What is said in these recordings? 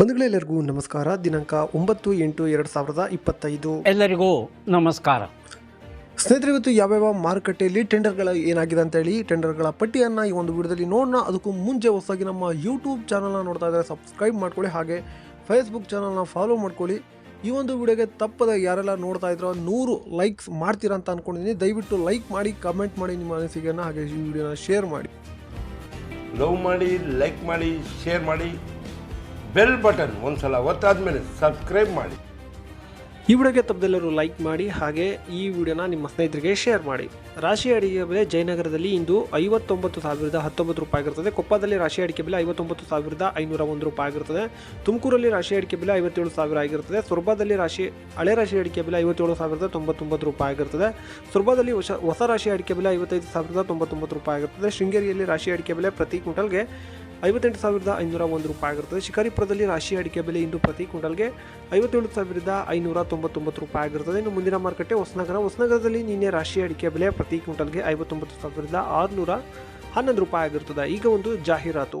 ಬಂಧುಗಳೆಲ್ಲರಿಗೂ ನಮಸ್ಕಾರ. ದಿನಾಂಕ ಒಂಬತ್ತು ಎಂಟು ಎರಡು ಸಾವಿರದ ಇಪ್ಪತ್ತೈದು. ಎಲ್ಲರಿಗೂ ನಮಸ್ಕಾರ. ಸ್ನೇಹಿತರೆ ಇವತ್ತು ಯಾವ್ಯಾವ ಮಾರುಕಟ್ಟೆಯಲ್ಲಿ ಟೆಂಡರ್ಗಳ ಏನಾಗಿದೆ ಅಂತ ಹೇಳಿ ಟೆಂಡರ್ಗಳ ಪಟ್ಟಿಯನ್ನು ಈ ಒಂದು ವಿಡಿಯೋದಲ್ಲಿ ನೋಡೋಣ. ಅದಕ್ಕೂ ಮುಂಚೆ ಹೊಸದಾಗಿ ನಮ್ಮ ಯೂಟ್ಯೂಬ್ ಚಾನಲ್ನ ನೋಡ್ತಾ ಇದ್ದಾರೆ ಸಬ್ಸ್ಕ್ರೈಬ್ ಮಾಡ್ಕೊಳ್ಳಿ. ಹಾಗೆ ಫೇಸ್ಬುಕ್ ಚಾನಲ್ನ ಫಾಲೋ ಮಾಡ್ಕೊಳ್ಳಿ. ಈ ಒಂದು ವಿಡಿಯೋಗೆ ತಪ್ಪದ ಯಾರೆಲ್ಲ ನೋಡ್ತಾ ಇದ್ರೋ ನೂರು ಲೈಕ್ಸ್ ಮಾಡ್ತೀರಾ ಅಂತ ಅನ್ಕೊಂಡಿದ್ದೀನಿ. ದಯವಿಟ್ಟು ಲೈಕ್ ಮಾಡಿ ಕಮೆಂಟ್ ಮಾಡಿ ನಿಮ್ಮ ಅನಿಸಿಕೆಯನ್ನು ಹಾಗೆ ಈ ವಿಡಿಯೋನ ಶೇರ್ ಮಾಡಿ. ಲವ್ ಮಾಡಿ ಲೈಕ್ ಮಾಡಿ ಶೇರ್ ಮಾಡಿ. ಬೆಲ್ ಬಟನ್ ಒಂದ್ಸಲ ಒತ್ತಾದ್ಮೇಲೆ ಸಬ್ಸ್ಕ್ರೈಬ್ ಮಾಡಿ. ಈ ವಿಡಿಯೋಗೆ ತಪ್ಪದೆಲ್ಲರೂ ಲೈಕ್ ಮಾಡಿ, ಹಾಗೆ ಈ ವಿಡಿಯೋನ ನಿಮ್ಮ ಸ್ನೇಹಿತರಿಗೆ ಶೇರ್ ಮಾಡಿ. ರಾಶಿ ಅಡಿಕೆ ಬೆಲೆ ಜಯನಗರದಲ್ಲಿ ಇಂದು ಐವತ್ತೊಂಬತ್ತು ಸಾವಿರದ ಹತ್ತೊಂಬತ್ತು ರೂಪಾಯಿ ಆಗಿರ್ತದೆ ಕೊಪ್ಪದಲ್ಲಿ ರಾಶಿ ಅಡಿಕೆ ಬೆಲೆ ಐವತ್ತೊಂಬತ್ತು ಸಾವಿರದ ಐನೂರ ಒಂದು ರೂಪಾಯಿ ಆಗಿರ್ತದೆ ತುಮಕೂರಲ್ಲಿ ರಾಶಿ ಅಡಿಕೆ ಬೆಲೆ ಐವತ್ತೇಳು ಸಾವಿರ ಆಗಿರ್ತದೆ ಸೊರ್ಬಾದಲ್ಲಿ ರಾಶಿ, ಹಳೆ ರಾಶಿ ಅಡಿಕೆ ಬೆಲೆ ಐವತ್ತೇಳು ಸಾವಿರದ ತೊಂಬತ್ತೊಂಬತ್ತು ರೂಪಾಯಿ ಆಗಿರ್ತದೆ ಸೊರ್ಬಾದಲ್ಲಿ ಹೊಸ ಹೊಸ ರಾಶಿ ಅಡಿಕೆ ಬೆಲೆ ಐವತ್ತೈದು ಸಾವಿರದ ತೊಂಬತ್ತೊಂಬತ್ತು ರೂಪಾಯಿ ಆಗಿರ್ತದೆ ಶೃಂಗೇರಿಯಲ್ಲಿ ರಾಶಿ ಅಡಿಕೆ ಬೆಲೆ ಪ್ರತಿ ಕ್ವಿಂಟಲ್ಗೆ ಐವತ್ತೆಂಟು ಸಾವಿರದ ಐನೂರ ಒಂದು ರೂಪಾಯಿ ಆಗಿರ್ತದೆ ಶಿಕಾರಿಪುರದಲ್ಲಿ ರಾಶಿ ಅಡಿಕೆ ಬೆಲೆ ಇಂದು ಪ್ರತಿ ಕ್ವಿಂಟಲ್ಗೆ ಐವತ್ತೇಳು ಸಾವಿರದ ಐನೂರ ತೊಂಬತ್ತೊಂಬತ್ತು ರೂಪಾಯಿ ಆಗಿರ್ತದೆ ಇನ್ನು ಮುಂದಿನ ಮಾರುಕಟ್ಟೆ ಹೊಸನಗರ. ಹೊಸನಗರದಲ್ಲಿ ನಿನ್ನೆ ರಾಶಿ ಅಡಿಕೆ ಬೆಲೆ ಪ್ರತಿ ಕ್ವಿಂಟಲ್ಗೆ ಐವತ್ತೊಂಬತ್ತು ಸಾವಿರದ ಆರುನೂರ ಹನ್ನೊಂದು ರೂಪಾಯಿ ಆಗಿರ್ತದೆ ಈಗ ಒಂದು ಜಾಹೀರಾತು.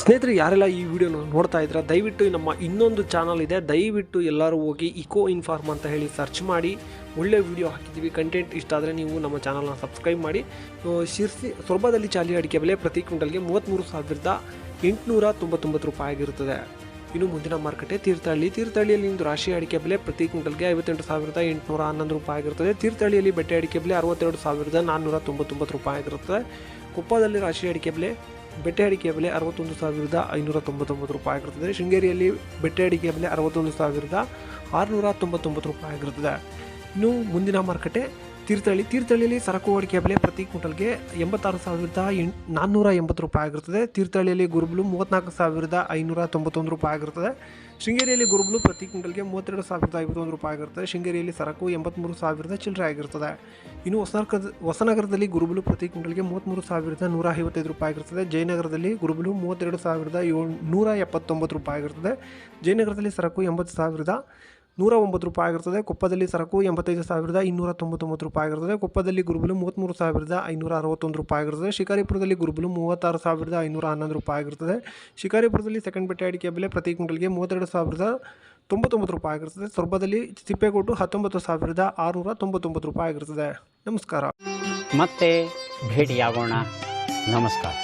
ಸ್ನೇಹಿತರೆ, ಯಾರೆಲ್ಲ ಈ ವಿಡಿಯೋನ ನೋಡ್ತಾ ಇದ್ರೆ ದಯವಿಟ್ಟು ನಮ್ಮ ಇನ್ನೊಂದು ಚಾನಲ್ ಇದೆ. ದಯವಿಟ್ಟು ಎಲ್ಲರೂ ಹೋಗಿ ಇಕೋ ಇನ್ಫಾರ್ಮ್ ಅಂತ ಹೇಳಿ ಸರ್ಚ್ ಮಾಡಿ. ಒಳ್ಳೆ ವಿಡಿಯೋ ಹಾಕಿದ್ದೀವಿ ಕಂಟೆಂಟ್ ಇಷ್ಟ ಆದರೆ ನೀವು ನಮ್ಮ ಚಾನಲ್ನ ಸಬ್ಸ್ಕ್ರೈಬ್ ಮಾಡಿ. ಶಿರ್ಸಿ, ಸೊರಬದಲ್ಲಿ ಚಾಲಿ ಅಡಿಕೆ ಬೆಲೆ ಪ್ರತಿ ಕ್ವಿಂಟಲ್ಗೆ ಮೂವತ್ತ್ಮೂರು ಸಾವಿರದ ಎಂಟುನೂರ ತೊಂಬತ್ತೊಂಬತ್ತು ರೂಪಾಯಿ ಆಗಿರುತ್ತದೆ. ಇನ್ನು ಮುಂದಿನ ಮಾರುಕಟ್ಟೆ ತೀರ್ಥಹಳ್ಳಿ. ತೀರ್ಥಹಳ್ಳಿಯಲ್ಲಿ ಇಂದು ರಾಶಿ ಅಡಿಕೆ ಬೆಲೆ ಪ್ರತಿ ಕ್ವಿಂಟಲ್ಗೆ ಐವತ್ತೆಂಟು ಸಾವಿರದ ಎಂಟುನೂರ ಹನ್ನೊಂದು ರೂಪಾಯಿ ಆಗಿರುತ್ತದೆ. ತೀರ್ಥಹಳ್ಳಿಯಲ್ಲಿ ಬೆಟ್ಟೆ ಅಡಿಕೆ ಬೆಲೆ ಅರವತ್ತೆರಡು ಸಾವಿರದ ನಾನ್ನೂರ ತೊಂಬತ್ತೊಂಬತ್ತು ರೂಪಾಯಿ ಆಗಿರುತ್ತದೆ. ಕೊಪ್ಪದಲ್ಲಿ ರಾಶಿ ಅಡಿಕೆ ಬೆಲೆ, ಬೆಟ್ಟೆ ಅಡಿಕೆ ಬೆಲೆ ಅರವತ್ತೊಂದು ಸಾವಿರದ ಐನೂರ ತೊಂಬತ್ತೊಂಬತ್ತು ರೂಪಾಯಿ ಆಗಿರುತ್ತದೆ. ಶೃಂಗೇರಿಯಲ್ಲಿ ಬೆಟ್ಟೆ ಅಡಿಕೆ ಬೆಲೆ ಅರವತ್ತೊಂದು ಸಾವಿರದ ಆರುನೂರ ತೊಂಬತ್ತೊಂಬತ್ತು ರೂಪಾಯಿ ಆಗಿರುತ್ತದೆ. ಇನ್ನು ಮುಂದಿನ ಮಾರುಕಟ್ಟೆ ತೀರ್ಥಹಳ್ಳಿ, ತೀರ್ಥಹಳ್ಳಿಯಲ್ಲಿ ಸರಕು ಅಡಿಕೆ ಬೆಲೆ ಪ್ರತಿ ಕ್ವಿಂಟಲ್ಗೆ ಎಂಬತ್ತಾರು ಸಾವಿರದ ಎಂಟು, ನಾನ್ನೂರ ಎಂಬತ್ತು ರೂಪಾಯಿ ಆಗಿರುತ್ತದೆ. ತೀರ್ಥಹಳ್ಳಿಯಲ್ಲಿ ಗುರುಬಲು ಮೂವತ್ತ್ನಾಲ್ಕು ಸಾವಿರದ ಐನೂರ ತೊಂಬತ್ತೊಂದು ರೂಪಾಯಿ ಆಗಿರುತ್ತದೆ. ಶೃಂಗೇರಿಯಲ್ಲಿ ಗುರುಬಲು ಪ್ರತಿ ಕ್ವಿಂಟಲ್ಗೆ ಮೂವತ್ತೆರಡು ಸಾವಿರದ ಐವತ್ತೊಂದು ರೂಪಾಯಿ ಆಗಿರುತ್ತದೆ. ಶೃಂಗೇರಿಯಲ್ಲಿ ಸರಕು ಎಂಬತ್ತ್ಮೂರು ಸಾವಿರದ ಚಿಲ್ಲರೆ ಆಗಿರುತ್ತದೆ. ಇನ್ನು ಹೊಸನಗರದ, ಹೊಸನಗರದಲ್ಲಿ ಗುರುಬಲು ಪ್ರತಿ ಕ್ವಿಂಟಲ್ಗೆ ಮೂವತ್ತ್ಮೂರು ಸಾವಿರದ ನೂರ ಐವತ್ತೈದು ರೂಪಾಯಿ ಆಗಿರುತ್ತದೆ. ಜಯನಗರದಲ್ಲಿ ಗುರುಬಲು ಮೂವತ್ತೆರಡು ಸಾವಿರದ ಏಳು ನೂರ ಎಪ್ಪತ್ತೊಂಬತ್ತು ರೂಪಾಯಿ ಆಗಿರುತ್ತದೆ. ಜಯನಗರದಲ್ಲಿ ಸರಕು ಎಂಬತ್ತು ಸಾವಿರದ ನೂರ ಒಂಬತ್ತು ರೂಪಾಯಿ ಆಗಿರ್ತದೆ. ಕೊಪ್ಪದಲ್ಲಿ ಸರಕು ಎಂಬತ್ತೈದು ಸಾವಿರದ ಇನ್ನೂರ ತೊಂಬತ್ತೊಂಬತ್ತು ರೂಪಾಯಿ ಆಗಿರ್ತದೆ. ಕೊಪ್ಪದಲ್ಲಿ ಗುರುಬಲು ಮೂವತ್ತ್ಮೂರು ಸಾವಿರದ ಐನೂರ ಅರವತ್ತೊಂದು ರೂಪಾಯಿ ಆಗಿರ್ತದೆ. ಶಿಕಾರಿಪುರದಲ್ಲಿ ಗುರುಬಲು ಮೂವತ್ತಾರು ಸಾವಿರದ ಐನೂರ ಹನ್ನೊಂದು ರೂಪಾಯಿ ಆಗಿರ್ತದೆ. ಶಿಕಾರಿಪುರದಲ್ಲಿ ಸೆಕೆಂಡ್ ಬೆಟ್ಟೆ ಅಡಿಕೆ ಬೆಲೆ ಪ್ರತಿ ಕ್ವಿಂಟಲ್ಗೆ ಮೂವತ್ತೆರಡು ಸಾವಿರದ ತೊಂಬತ್ತೊಂಬತ್ತು ರೂಪಾಯಿ ಆಗಿರ್ತದೆ. ಸೊರಬದಲ್ಲಿ ಸಿಪ್ಪೆಗೋಟು ಹತ್ತೊಂಬತ್ತು ಸಾವಿರದ ಆರುನೂರ ತೊಂಬತ್ತೊಂಬತ್ತು ರೂಪಾಯಿ ಆಗಿರ್ತದೆ. ನಮಸ್ಕಾರ. ಮತ್ತೆ ಭೇಟಿಯಾಗೋಣ. ನಮಸ್ಕಾರ.